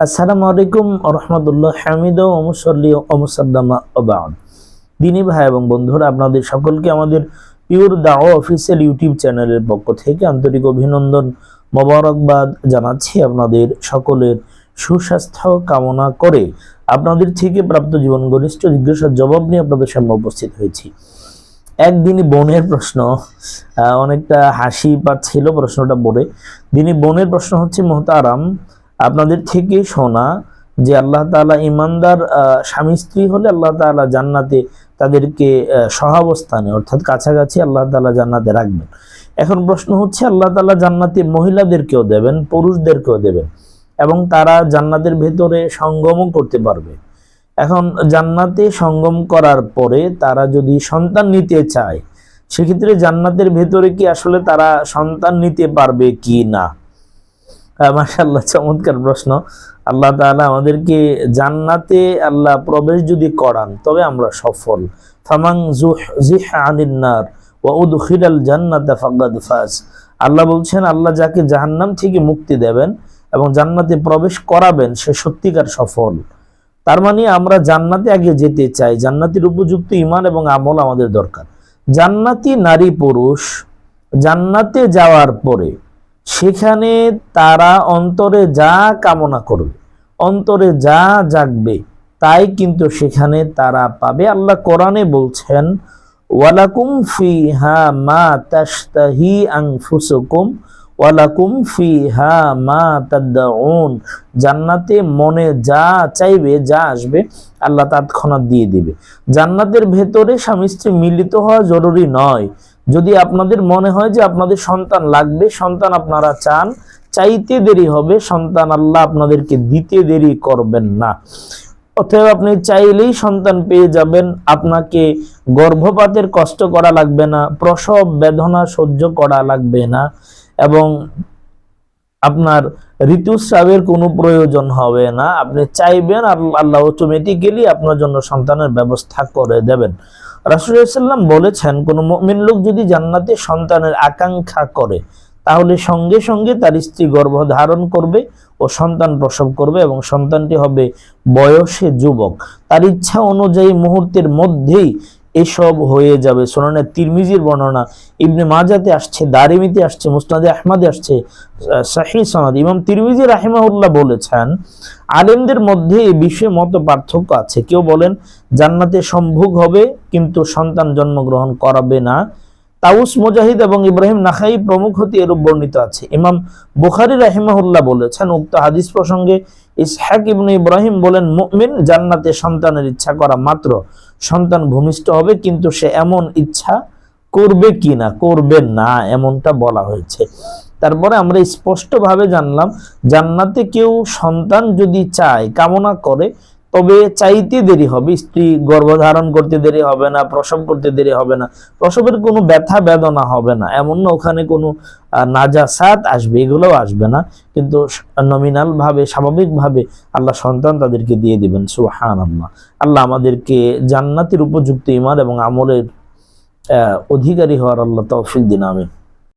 আসসালামু আলাইকুম রহমতুল্লাহ হামিদ ও মুসল্লি ও মুসাদ্দামা ওবাদ দিনী ভাই এবং বন্ধুরা, আপনাদের সকলকে আমাদের পিওর দাও অফিসিয়াল ইউটিউব চ্যানেলের পক্ষ থেকে আন্তরিক অভিনন্দন মোবারকবাদ জানাচ্ছি আপনাদের সকলের সুস্বাস্থ্য কামনা করে। আপনাদের থেকে প্রাপ্ত জীবন ঘনিষ্ঠ জিজ্ঞাসার জবাব নিয়ে আপনাদের সামনে উপস্থিত হয়েছি। একদিনই বোনের প্রশ্ন অনেকটা হাসি পাচ্ছিল প্রশ্নটা পড়ে। দিনই বোনের প্রশ্ন হচ্ছে, মোহতারাম আপনাদের থেকে শোনা যে আল্লাহ তাআলা ইমানদার স্বামী স্ত্রী হলে আল্লাহ তাআলা জান্নাতে তাদেরকে সহাবস্থানে অর্থাৎ কাছাকাছি আল্লাহ তাআলা জান্নাতে রাখবেন। এখন প্রশ্ন হচ্ছে, আল্লাহ তালা জান্নাতে মহিলাদেরকেও দেবেন, পুরুষদেরকেও দেবেন, এবং তারা জান্নাতের ভেতরে সঙ্গমও করতে পারবে। এখন জান্নাতে সঙ্গম করার পরে তারা যদি সন্তান নিতে চায়, সেক্ষেত্রে জান্নাতের ভেতরে কি আসলে তারা সন্তান নিতে পারবে কি না? মাশাল্লাহ চমৎকার প্রশ্ন। আল্লাহ তাআলা আমাদেরকে জান্নাতে আল্লাহ প্রবেশ যদি করান, তবে আমরা সফল। ফামাং জুহ ওয়া উদখিলাল জান্নাতা আল্লাহ বলছেন, আল্লাহ যাকে জাহান্নাম থেকে মুক্তি দেবেন এবং জান্নাতে প্রবেশ করাবেন, সে সত্যিকার সফল। তার মানে আমরা জান্নাতে আগে যেতে চাই। জান্নাতের উপযুক্ত ইমান এবং আমল আমাদের দরকার। জান্নাতি নারী পুরুষ জান্নাতে যাওয়ার পরে সেখানে তারা অন্তরে যা কামনা করবে, অন্তরে যা জাগবে, তাই কিন্তু সেখানে তারা পাবে। আল্লাহ কোরআনে বলছেন, ওয়ালাকুম ফিহা মা তাশতাহি আনফুসুকুম, ওয়ালাকুম ফিহা মা তাদউন। জান্নাতে মনে যা চাইবে, যা আসবে, আল্লাহ তৎক্ষণাৎ দিয়ে দিবে। জান্নাতের ভেতরে স্বামী স্ত্রী মিলিত হওয়া জরুরি নয়। যদি আপনাদের মনে হয় যে আপনাদের সন্তান লাগবে, সন্তান আপনারা চান, চাইতে দেরি হবে, সন্তান আল্লাহ আপনাদেরকে দিতে দেরি করবেন না। অতএব আপনি চাইলেই সন্তান পেয়ে যাবেন, আপনাকে গর্ভপাতের কষ্ট করা লাগবে না, প্রসব বেদনা সহ্য করা লাগবে না, এবং আপনার ঋতুস্রাবের কোনো প্রয়োজন হবে না। আপনি চাইবেন আল্লাহ আল্লাহ অটোমেটিক্যালি আপনার জন্য সন্তানের ব্যবস্থা করে দেবেন। রাসুলাম বলেছেন, কোন মমিন লোক যদি জান্নাতে সন্তানের আকাঙ্ক্ষা করে, তাহলে সঙ্গে সঙ্গে তার স্ত্রী গর্ভ ধারণ করবে ও সন্তান প্রসব করবে এবং সন্তানটি হবে বয়সে যুবক। তার ইচ্ছা অনুযায়ী মুহূর্তের মধ্যেই এসব হয়ে যাবে। সোনানে তিরমিজির বর্ণনা, ইবনে মাজাতে আসছে, দারিমিতে আসছে, মুসনাদে আহমদে আসছে শাহি সনদ। ইমাম তিরমিজি রাহিমাহুল্লাহ বলেছেন, আলেমদের মধ্যে এই বিষয়ে মত পার্থক্য আছে। কেউ বলেন, জান্নাতে সম্ভোগ হবে, কিন্তু সন্তান জন্মগ্রহণ করাবে না। তাউস, মুজাহিদ এবং ইব্রাহিম নাখাই প্রমুখ হতে এরূপ বর্ণিত আছে। ইমাম বুখারি রাহিমাহুল্লাহ বলেছেন, উক্ত হাদিস প্রসঙ্গে ইসহাক ইবনে ইব্রাহিম বলেন, মুমিন জান্নাতে সন্তানের ইচ্ছা করা মাত্র। সন্তান ভূমিষ্ঠ হবে, কিন্তু সে এমন ইচ্ছা করবে কি না, করবে না, এমনটা বলা হয়েছে। তারপরে আমরা স্পষ্টভাবে জানলাম, জান্নাতে কেউ সন্তান যদি চায়, কামনা করে তবে চাইতে দেরি হবে, স্ত্রী গর্ভধারণ করতে দেরি হবে না, প্রসব করতে দেরি হবে না, প্রসবের কোনো ব্যথা বেদনা হবে না, এমন না ওখানে কোনো নাজাসাত আসবে, এগুলোও আসবে না, কিন্তু নমিনাল ভাবে স্বাভাবিক ভাবে আল্লাহ সন্তান তাদেরকে দিয়ে দিবেন সুহান আল্লাহ আল্লাহ আমাদেরকে জান্নাতের উপযুক্ত ইমান এবং আমলের অধিকারী হওয়ার আল্লাহ তৌফিক দিন, আমিন।